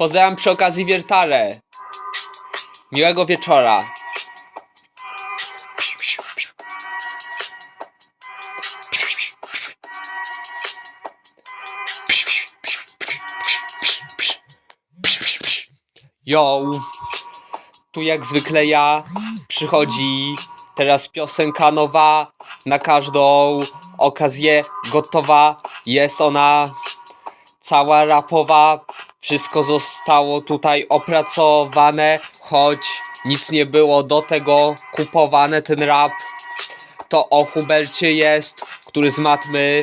Pozdrawiam przy okazji wiertarę. Miłego wieczora. Yo, tu jak zwykle ja. Przychodzi teraz piosenka nowa. Na każdą okazję gotowa. Jest ona cała rapowa wszystko zostało tutaj opracowane choć nic nie było do tego kupowane. Ten rap to o Hubercie jest który z matmy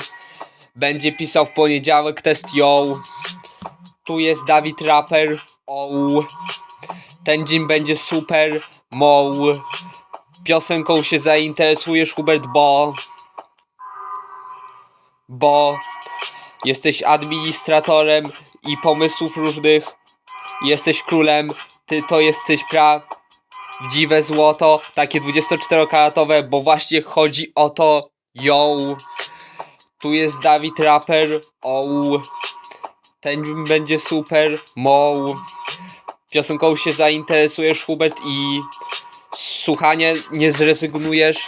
będzie pisał w poniedziałek test yo. Tu jest Dawid Rapper o. Ten dzień będzie super mo. Piosenką się zainteresujesz Hubert bo bo jesteś administratorem i pomysłów różnych. Jesteś królem ty to jesteś prawdziwe złoto takie 24-karatowe bo właśnie chodzi o to yo. Tu jest Dawid Rapper o. Ten będzie super mo. Piosenką się zainteresujesz Hubert i z słuchania nie zrezygnujesz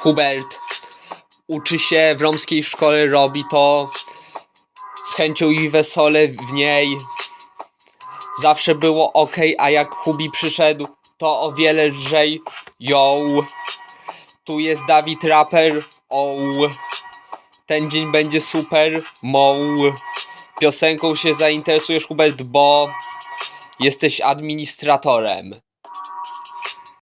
Hubert uczy się w romskiej szkole, robi to z chęcią i wesole w niej. Zawsze było ok, a jak Hubi przyszedł, to o wiele lżej. Yo, tu jest Dawid Rapper. O, ten dzień będzie super. Mo, piosenką się zainteresujesz, Hubert, bo jesteś administratorem.